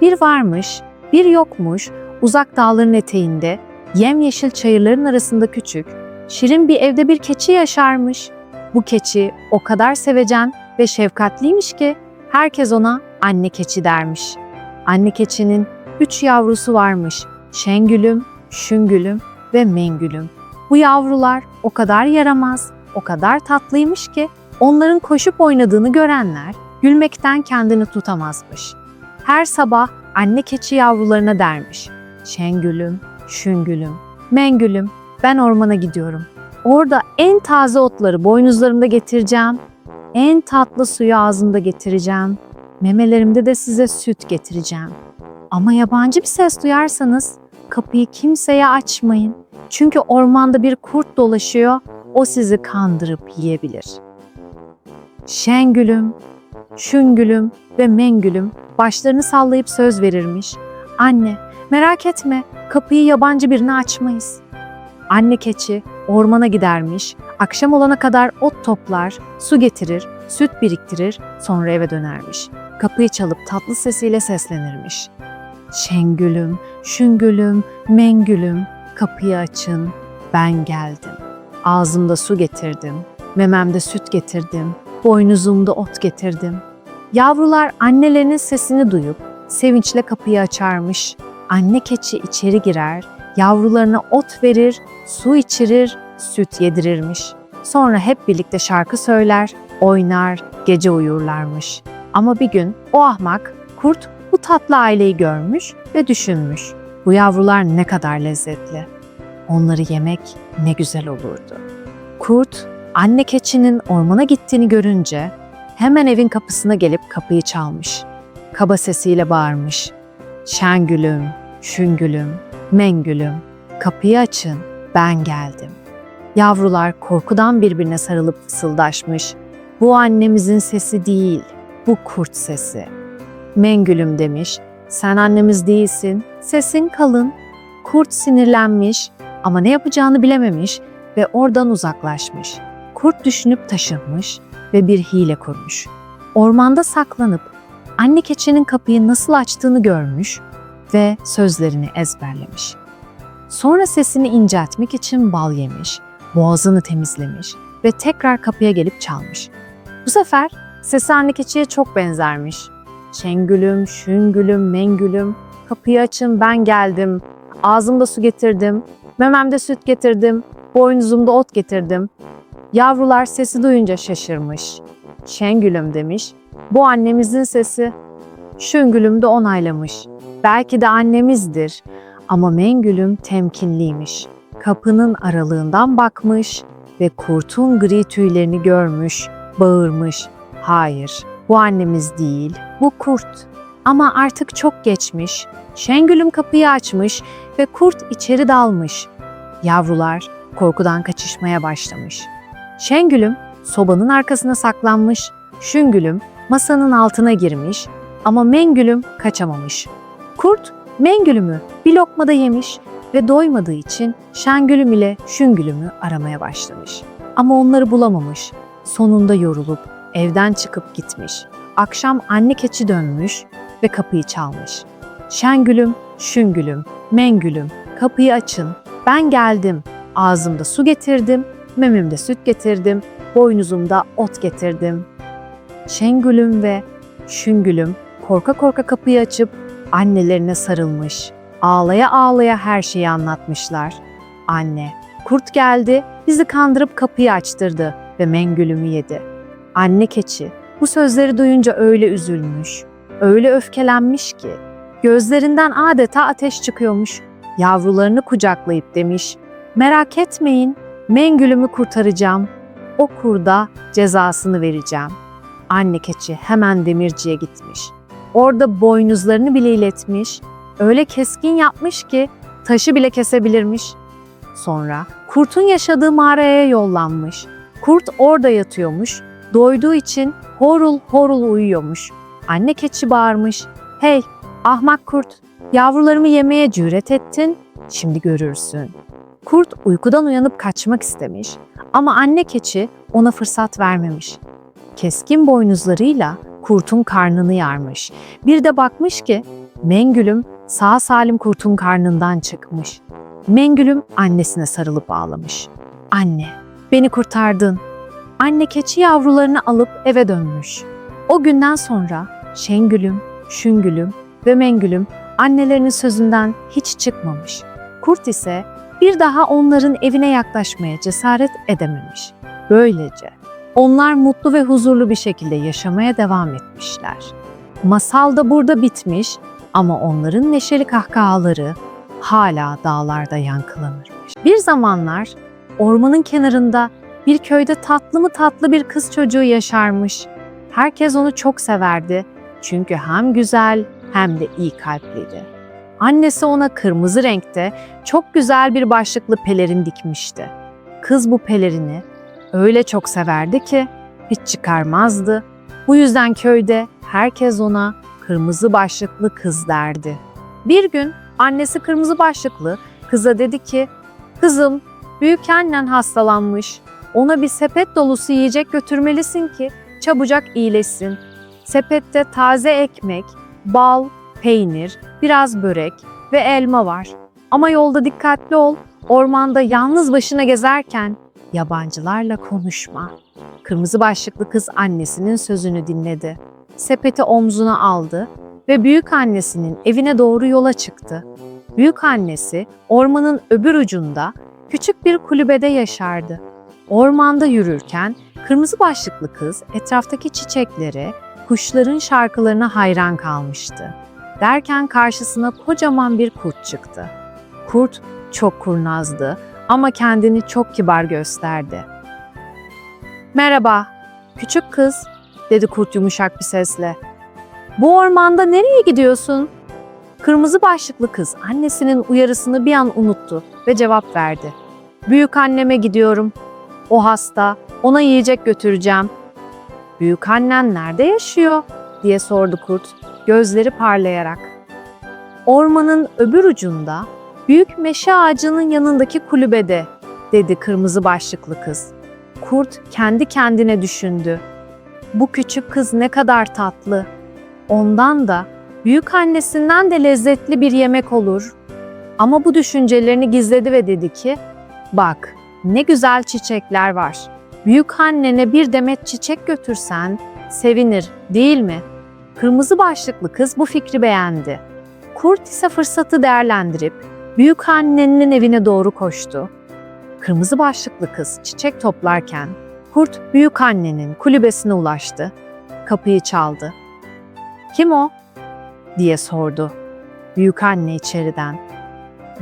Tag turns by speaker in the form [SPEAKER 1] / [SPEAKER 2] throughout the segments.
[SPEAKER 1] Bir varmış, bir yokmuş, uzak dağların eteğinde, yemyeşil çayırların arasında küçük, şirin bir evde bir keçi yaşarmış. Bu keçi o kadar sevecen ve şefkatliymiş ki herkes ona anne keçi dermiş. Anne keçinin üç yavrusu varmış. Şengülüm, Şüngülüm ve Mengülüm. Bu yavrular o kadar yaramaz, o kadar tatlıymış ki onların koşup oynadığını görenler gülmekten kendini tutamazmış. Her sabah anne keçi yavrularına dermiş. Şengülüm, Şüngülüm, Mengülüm ben ormana gidiyorum. Orada en taze otları boynuzlarımda getireceğim. En tatlı suyu ağzımda getireceğim. Memelerimde de size süt getireceğim. Ama yabancı bir ses duyarsanız kapıyı kimseye açmayın. Çünkü ormanda bir kurt dolaşıyor, o sizi kandırıp yiyebilir. Şengülüm, Şüngülüm ve Mengülüm başlarını sallayıp söz verirmiş. Anne, merak etme, kapıyı yabancı birine açmayız. Anne keçi ormana gidermiş, akşam olana kadar ot toplar, su getirir, süt biriktirir, sonra eve dönermiş. Kapıyı çalıp tatlı sesiyle seslenirmiş. Şengülüm, şüngülüm, mengülüm, kapıyı açın, ben geldim. Ağzımda su getirdim, mememde süt getirdim, boynuzumda ot getirdim. Yavrular annelerinin sesini duyup sevinçle kapıyı açarmış. Anne keçi içeri girer, yavrularına ot verir, su içirir, süt yedirirmiş. Sonra hep birlikte şarkı söyler, oynar, gece uyurlarmış. Ama bir gün o ahmak kurt bu tatlı aileyi görmüş ve düşünmüş. Bu yavrular ne kadar lezzetli. Onları yemek ne güzel olurdu. Kurt, anne keçinin ormana gittiğini görünce hemen evin kapısına gelip kapıyı çalmış. Kaba sesiyle bağırmış. Şengülüm, şüngülüm, mengülüm, kapıyı açın, ben geldim. Yavrular korkudan birbirine sarılıp fısıldaşmış. Bu annemizin sesi değil, bu kurt sesi. Mengülüm demiş, sen annemiz değilsin, sesin kalın. Kurt sinirlenmiş ama ne yapacağını bilememiş ve oradan uzaklaşmış. Kurt düşünüp taşınmış ve bir hile kurmuş. Ormanda saklanıp anne keçinin kapıyı nasıl açtığını görmüş ve sözlerini ezberlemiş. Sonra sesini inceltmek için bal yemiş, boğazını temizlemiş ve tekrar kapıya gelip çalmış. Bu sefer sesi anne keçiye çok benzermiş. Şengülüm, şüngülüm, mengülüm, kapıyı açın ben geldim, ağzımda su getirdim, mememde süt getirdim, boynuzumda ot getirdim. Yavrular sesi duyunca şaşırmış. Şengülüm demiş, bu annemizin sesi. Şüngülüm de onaylamış. Belki de annemizdir ama Mengülüm temkinliymiş. Kapının aralığından bakmış ve kurtun gri tüylerini görmüş, bağırmış. Hayır, bu annemiz değil, bu kurt. Ama artık çok geçmiş. Şengülüm kapıyı açmış ve kurt içeri dalmış. Yavrular korkudan kaçışmaya başlamış. Şengülüm sobanın arkasına saklanmış. Şüngülüm masanın altına girmiş ama Mengülüm kaçamamış. Kurt Mengülüm'ü bir lokmada yemiş ve doymadığı için Şengülüm ile Şüngülüm'ü aramaya başlamış. Ama onları bulamamış. Sonunda yorulup evden çıkıp gitmiş. Akşam anne keçi dönmüş ve kapıyı çalmış. Şengülüm, Şüngülüm, Mengülüm, kapıyı açın, ben geldim. Ağzımda su getirdim, mememde süt getirdim, boynuzumda ot getirdim. Şengülüm ve Şüngülüm korka korka kapıyı açıp annelerine sarılmış. Ağlaya ağlaya her şeyi anlatmışlar. Anne, kurt geldi, bizi kandırıp kapıyı açtırdı ve Mengülüm'ü yedi. Anne keçi bu sözleri duyunca öyle üzülmüş, öyle öfkelenmiş ki gözlerinden adeta ateş çıkıyormuş. Yavrularını kucaklayıp demiş, merak etmeyin, Mengülüm'ü kurtaracağım. O kurda cezasını vereceğim. Anne keçi hemen demirciye gitmiş. Orada boynuzlarını bile iletmiş, öyle keskin yapmış ki taşı bile kesebilirmiş. Sonra kurtun yaşadığı mağaraya yollanmış. Kurt orada yatıyormuş, doyduğu için horul horul uyuyormuş. Anne keçi bağırmış, hey ahmak kurt, yavrularımı yemeye cüret ettin, şimdi görürsün. Kurt uykudan uyanıp kaçmak istemiş ama anne keçi ona fırsat vermemiş. Keskin boynuzlarıyla kurtun karnını yarmış. Bir de bakmış ki Mengülüm sağ salim kurtun karnından çıkmış. Mengülüm annesine sarılıp ağlamış. Anne, beni kurtardın. Anne keçi yavrularını alıp eve dönmüş. O günden sonra Şengülüm, Şüngülüm ve Mengülüm annelerinin sözünden hiç çıkmamış. Kurt ise bir daha onların evine yaklaşmaya cesaret edememiş. Böylece onlar mutlu ve huzurlu bir şekilde yaşamaya devam etmişler. Masal da burada bitmiş ama onların neşeli kahkahaları hala dağlarda yankılanırmış. Bir zamanlar ormanın kenarında bir köyde tatlı mı tatlı bir kız çocuğu yaşarmış. Herkes onu çok severdi çünkü hem güzel hem de iyi kalpliydi. Annesi ona kırmızı renkte çok güzel bir başlıklı pelerin dikmişti. Kız bu pelerini öyle çok severdi ki hiç çıkarmazdı. Bu yüzden köyde herkes ona kırmızı başlıklı kız derdi. Bir gün annesi kırmızı başlıklı kıza dedi ki, "Kızım, büyük annen hastalanmış. Ona bir sepet dolusu yiyecek götürmelisin ki çabucak iyileşsin. Sepette taze ekmek, bal, peynir, biraz börek ve elma var. Ama yolda dikkatli ol. Ormanda yalnız başına gezerken yabancılarla konuşma. Kırmızı başlıklı kız annesinin sözünü dinledi. Sepeti omzuna aldı ve büyük annesinin evine doğru yola çıktı. Büyük annesi ormanın öbür ucunda küçük bir kulübede yaşardı. Ormanda yürürken kırmızı başlıklı kız etraftaki çiçeklere, kuşların şarkılarına hayran kalmıştı. Derken karşısına kocaman bir kurt çıktı. Kurt çok kurnazdı ama kendini çok kibar gösterdi. Merhaba, küçük kız, dedi kurt yumuşak bir sesle. Bu ormanda nereye gidiyorsun? Kırmızı başlıklı kız annesinin uyarısını bir an unuttu ve cevap verdi. Büyük anneme gidiyorum. O hasta, ona yiyecek götüreceğim. Büyük annen nerede yaşıyor? diye sordu kurt, gözleri parlayarak. Ormanın öbür ucunda, büyük meşe ağacının yanındaki kulübede, dedi kırmızı başlıklı kız. Kurt kendi kendine düşündü. Bu küçük kız ne kadar tatlı. Ondan da, büyük annesinden de lezzetli bir yemek olur. Ama bu düşüncelerini gizledi ve dedi ki, bak ne güzel çiçekler var. Büyük annene bir demet çiçek götürsen sevinir değil mi? Kırmızı başlıklı kız bu fikri beğendi. Kurt ise fırsatı değerlendirip büyük annenin evine doğru koştu. Kırmızı başlıklı kız çiçek toplarken kurt büyük annenin kulübesine ulaştı. Kapıyı çaldı. Kim o? diye sordu. Büyük anne içeriden.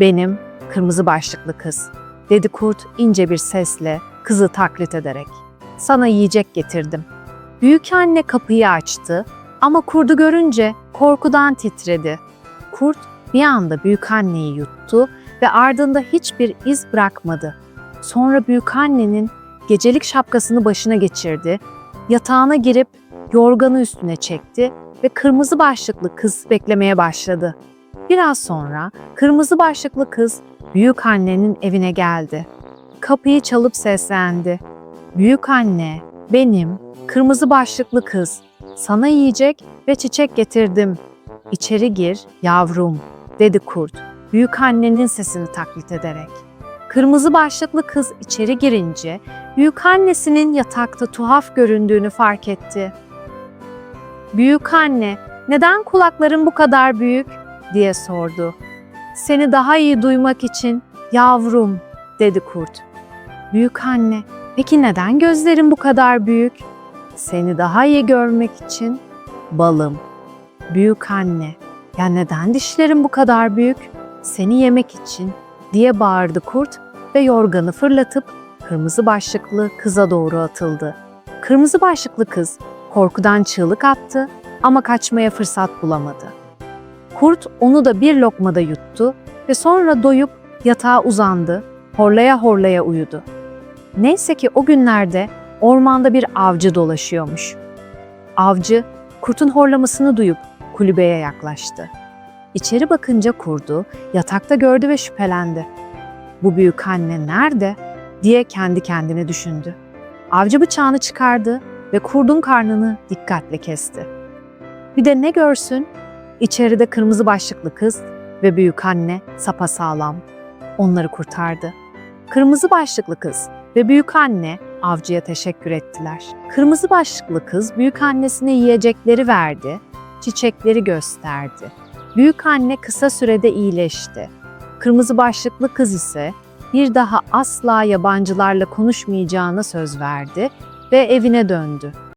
[SPEAKER 1] Benim kırmızı başlıklı kız, dedi kurt ince bir sesle kızı taklit ederek. Sana yiyecek getirdim. Büyük anne kapıyı açtı ama kurdu görünce korkudan titredi. Kurt bir anda büyük anneyi yuttu ve ardında hiçbir iz bırakmadı. Sonra büyük annenin gecelik şapkasını başına geçirdi, yatağına girip yorganı üstüne çekti ve kırmızı başlıklı kız beklemeye başladı. Biraz sonra kırmızı başlıklı kız büyük annenin evine geldi. Kapıyı çalıp seslendi. Büyük anne, benim, kırmızı başlıklı kız. Sana yiyecek ve çiçek getirdim. İçeri gir, yavrum, dedi kurt. Büyük annenin sesini taklit ederek. Kırmızı başlıklı kız içeri girince büyük annesinin yatakta tuhaf göründüğünü fark etti. Büyük anne, neden kulakların bu kadar büyük? diye sordu. Seni daha iyi duymak için yavrum, dedi kurt. Büyük anne, peki neden gözlerin bu kadar büyük? Seni daha iyi görmek için balım. Büyük anne, ya neden dişlerin bu kadar büyük? Seni yemek için diye bağırdı kurt ve yorganı fırlatıp kırmızı başlıklı kıza doğru atıldı. Kırmızı başlıklı kız korkudan çığlık attı ama kaçmaya fırsat bulamadı. Kurt onu da bir lokmada yuttu ve sonra doyup yatağa uzandı, horlaya horlaya uyudu. Neyse ki o günlerde ormanda bir avcı dolaşıyormuş. Avcı kurtun horlamasını duyup kulübeye yaklaştı. İçeri bakınca kurdu, yatakta gördü ve şüphelendi. Bu büyük anne nerede diye kendi kendine düşündü. Avcı bıçağını çıkardı ve kurdun karnını dikkatle kesti. Bir de ne görsün? İçeride kırmızı başlıklı kız ve büyük anne sapasağlam. Onları kurtardı. Kırmızı başlıklı kız ve büyük anne avcıya teşekkür ettiler. Kırmızı başlıklı kız büyük annesine yiyecekleri verdi, çiçekleri gösterdi. Büyük anne kısa sürede iyileşti. Kırmızı başlıklı kız ise bir daha asla yabancılarla konuşmayacağına söz verdi ve evine döndü.